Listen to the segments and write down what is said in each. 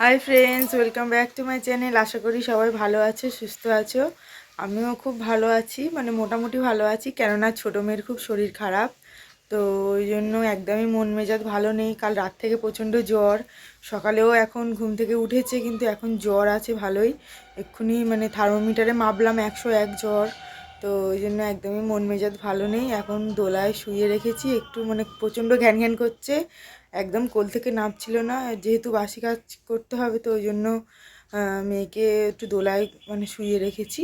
Hi friends welcome back to my channel আশা করি সবাই ভালো আছে, সুস্থ আছো। আমিও খুব ভালো আছি মানে মোটামুটি ভালো আছি, কেননা ছোটো মেয়ের খুব শরীর খারাপ। তো ওই জন্য একদমই মন মেজাজ ভালো নেই। কাল রাত থেকে প্রচণ্ড জ্বর। সকালেও এখন ঘুম থেকে উঠেছে, কিন্তু এখন জ্বর আছে ভালোই। এক্ষুনি মানে থার্মোমিটারে মাপলাম একশো এক জ্বর। তো ওই জন্য একদমই মন মেজাজ ভালো নেই। এখন দোলায় শুয়ে রেখেছি, একটু মানে প্রচণ্ড ঘ্যান ঘ্যান করছে। একদম কোল থেকে নামছিল না, যেহেতু বাসি কাজ করতে হবে তো ওই জন্য মেয়েকে একটু দোলায় মানে শুয়ে রেখেছি।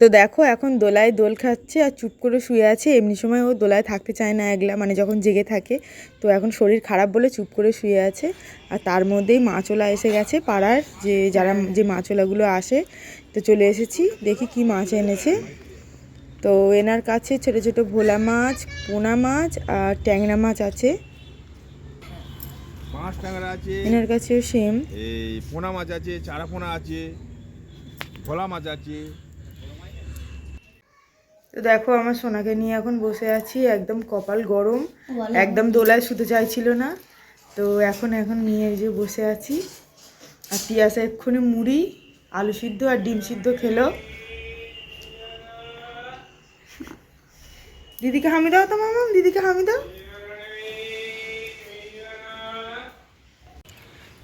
তো দেখো এখন দোলায় দোল খাচ্ছে আর চুপ করে শুয়ে আছে, এমনি সময় ও দোলায় থাকতে চায় না একলা মানে যখন জেগে থাকে। তো এখন শরীর খারাপ বলে চুপ করে শুয়ে আছে। আর তার মধ্যেই মাছওলা এসে গেছে পাড়ার, যে যারা, যে মাছওলাগুলো আসে, তো চলে এসেছি, দেখি কি মাছ এনেছে। তো এনার কাছে ছোটো ছোটো ভোলা মাছ, পোনা মাছ আর ট্যাংরা মাছ আছে। টাকার আছে এনার কাছেও সেম এই পোনা মাছ আছে চারা পোনা আছে ভোলা মাছ আছে। তো দেখো আমার সোনাকে নিয়ে এখন বসে আছি একদম কপাল গরম একদম দোলায় শুতে চাইছিল না। তো এখন এখন নিয়ে যে বসে আছি। আর তিয়াসা এক্ষুনি মুড়ি আলু সিদ্ধ আর ডিম সিদ্ধ খেলো। দিদিকে হামি দাও তো মামা দিদিকে হামি দাও।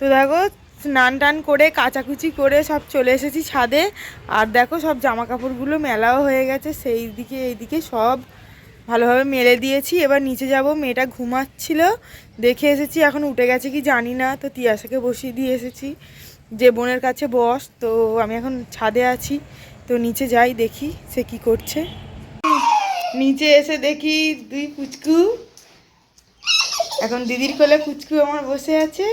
তো দেখো, স্নান টান করে, কাচাকুচি করে সব চলে এসেছি ছাদে। আর দেখো, সব জামা কাপড়গুলো মেলাও হয়ে গেছে। সেই দিকে এইদিকে সব ভালোভাবে মেলে দিয়েছি। এবার নিচে যাব। মেয়েটা ঘুমাচ্ছিল। দেখে এসেছি, এখন উঠে গেছে কি জানি না। তো তিয়াসাকে বসিয়ে দিয়ে এসেছি। যে বোনের কাছে বস, তো আমি এখন ছাদে আছি। তো নিচে যাই, দেখি সে কি করছে। নিচে এসে দেখি দুই পুচকু এখন দিদির কোলে পুচকু আমার বসে আছে।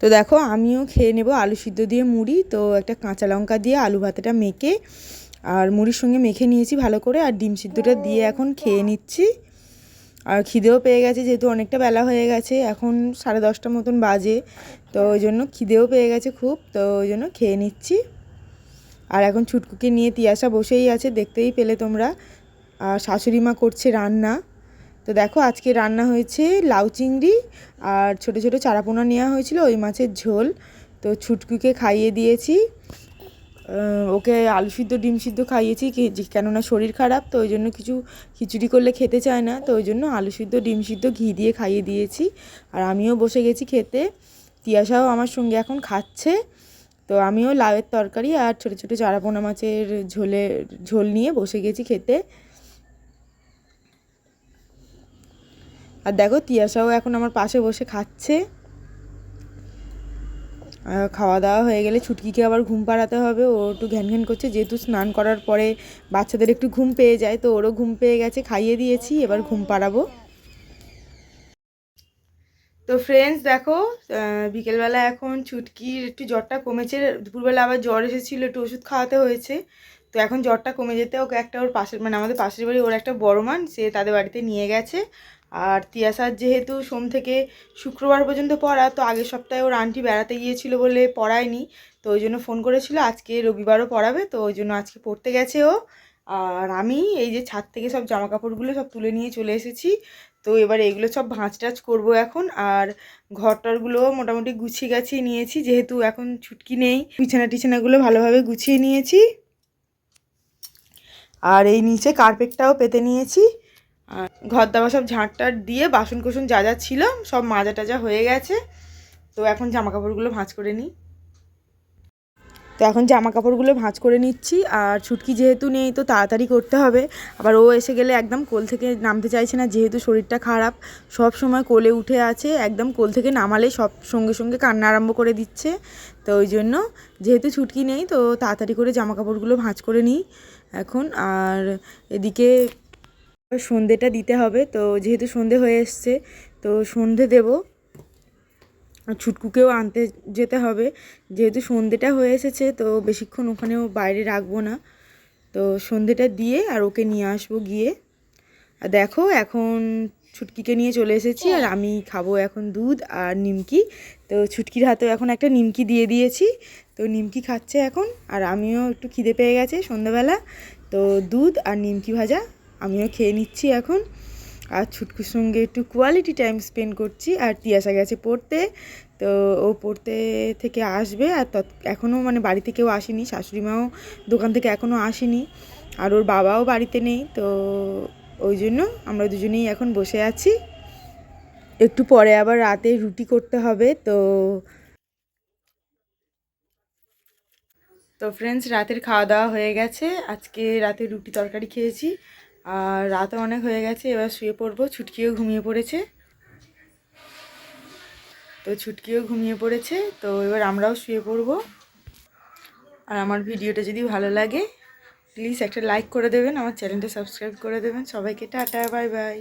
তো দেখো, আমিও খেয়ে নেব আলু সিদ্ধ দিয়ে মুড়ি। তো একটা কাঁচা লঙ্কা দিয়ে আলু ভাতাটা মেখে আর মুড়ির সঙ্গে মেখে নিয়েছি ভালো করে। আর ডিম সিদ্ধটা দিয়ে এখন খেয়ে নিচ্ছি। আর খিদেও পেয়ে গেছে, যেহেতু অনেকটা বেলা হয়ে গেছে, এখন সাড়ে দশটা মতন বাজে। তো ওই জন্য খিদেও পেয়ে গেছে খুব, তো ওই জন্য খেয়ে নিচ্ছি। আর এখন ছুটকুকে নিয়ে তিয়াসা বসেই আছে, দেখতেই পেলে তোমরা। আর শাশুড়ি মা করছে রান্না। তো দেখো, আজকে রান্না হয়েছে লাউ চিংড়ি আর ছোট ছোট চারাপোনা নেওয়া হয়েছিল, ওই মাছের ঝোল। তো ছুটকুকে খাইয়ে দিয়েছি। ওকে আলু সিদ্ধ, ডিম সিদ্ধ খাইয়েছি কেননা শরীর খারাপ, তো ওই জন্য কিছু খিচুড়ি করলে খেতে চায় না, তো ওই জন্য আলু সিদ্ধ, ডিম সিদ্ধ ঘি দিয়ে খাইয়ে দিয়েছি। আর আমিও বসে গেছি খেতে। তিয়াসাও আমার সঙ্গে এখন খাচ্ছে। তো আমিও লাউয়ের তরকারি আর ছোটো ছোটো চারাপোনা মাছের ঝোলে, ঝোল নিয়ে বসে গেছি খেতে। আর দেখো তিয়াসাও এখন আমার পাশে বসে খাচ্ছে। খাওয়া দাওয়া হয়ে গেলে ছুটকিকে আবার ঘুম পাড়াতে হবে। ও একটু ঘ্যান ঘ্যান করছে, যেহেতু স্নান করার পরে বাচ্চাদের একটু ঘুম পেয়ে যায়, তো ওরও ঘুম পেয়ে গেছে, খাইয়ে দিয়েছি, এবার ঘুম পাড়াবো। তো ফ্রেন্ডস দেখো বিকেলবেলা এখন ছুটকির একটু জ্বরটা কমেছে, দুপুরবেলা আবার জ্বর এসেছিল, একটু ওষুধ খাওয়াতে হয়েছে। তো এখন জ্বরটা কমে যেতে ওকে একটা ওর পাশের মানে আমাদের পাশের বাড়ি ওর একটা বড় মান সে তাদের বাড়িতে নিয়ে গেছে। আর তিয়াসার যেহেতু সোম থেকে শুক্রবার পর্যন্ত পড়া, তো আগের সপ্তাহে ওর আন্টি বেড়াতে গিয়েছিল বলে পড়ায়নি, তো ওই জন্য ফোন করেছিল, আজকে রবিবারও পড়াবে, তো ওই জন্য আজকে পড়তে গেছে ও। আর আমি এই যে ছাদ থেকে সব জামা কাপড়গুলো সব তুলে নিয়ে চলে এসেছি, তো এবার এগুলো সব ভাঁজ টাজ করব এখন, আর ঘরটরগুলো মোটামুটি গুছিয়ে গাছিয়ে নিয়েছি, যেহেতু এখন ছুটকি নেই, বিছানা টিছানাগুলো ভালোভাবে গুছিয়ে নিয়েছি। আর এই নিচে কার্পেটটাও পেতে নিয়েছি আর ঘর দাবা সব ঝাঁটটাট দিয়ে বাসন কোসন যা যা ছিল সব মাজা টাজা হয়ে গেছে। তো এখন জামা কাপড়গুলো ভাঁজ করে নিই। তো এখন জামা কাপড়গুলো ভাঁজ করে নিচ্ছি আর ছুটকি যেহেতু নেই তো তাড়াতাড়ি করতে হবে। আবার ও এসে গেলে একদম কোল থেকে নামতে চাইছে না, যেহেতু শরীরটা খারাপ। সব সময় কোলে উঠে আছে, একদম কোল থেকে নামালে সব সঙ্গে সঙ্গে কান্না আরম্ভ করে দিচ্ছে। তো ওই জন্য যেহেতু ছুটকি নেই তো তাড়াতাড়ি করে জামা কাপড়গুলো ভাঁজ করে নিই এখন। আর এদিকে সন্ধেটা দিতে হবে। তো যেহেতু সন্ধে হয়ে এসছে তো সন্ধে দেবো। আর ছুটকুকেও আনতে যেতে হবে। যেহেতু সন্ধেটা হয়ে এসেছে তো বেশিক্ষণ ওখানেও বাইরে রাখব না। তো সন্ধেটা দিয়ে আর ওকে নিয়ে আসব গিয়ে। আর দেখো এখন ছুটকিকে নিয়ে চলে এসেছি। আর আমি খাব এখন দুধ আর নিমকি। তো ছুটকির হাতেও এখন একটা নিমকি দিয়ে দিয়েছি। তো নিমকি খাচ্ছে এখন। আর আমিও একটু খিদে পেয়ে গেছে সন্ধ্যাবেলা তো দুধ আর নিমকি ভাজা আমিও খেয়ে নিচ্ছি এখন। আর ছুটকুর সঙ্গে একটু কোয়ালিটি টাইম স্পেন্ড করছি। আর তিয়াসা গেছে পড়তে, তো ও পড়তে থেকে আসবে। আর তৎ এখনও মানে বাড়িতে কেউ আসেনি, শাশুড়ি মাও দোকান থেকে এখনও আসেনি। আর ওর বাবাও বাড়িতে নেই, তো ওই জন্য আমরা দুজনেই এখন বসে আছি। একটু পরে আবার রাতে রুটি করতে হবে, তো তো ফ্রেন্ডস রাতের খাওয়া দাওয়া হয়ে গেছে। আজকে রাতে রুটি তরকারি খেয়েছি। আর রাতও অনেক হয়ে গেছে, এবার শুয়ে পড়ব। ছুটকিও ঘুমিয়ে পড়েছে। তো ছুটকিও ঘুমিয়ে পড়েছে, তো এবার আমরাও শুয়ে পড়ব। আর আমার ভিডিওটা যদি ভালো লাগে প্লিজ একটা লাইক করে দেবেন, আমার চ্যানেলটা সাবস্ক্রাইব করে দেবেন। সবাইকে টাটা বাই বাই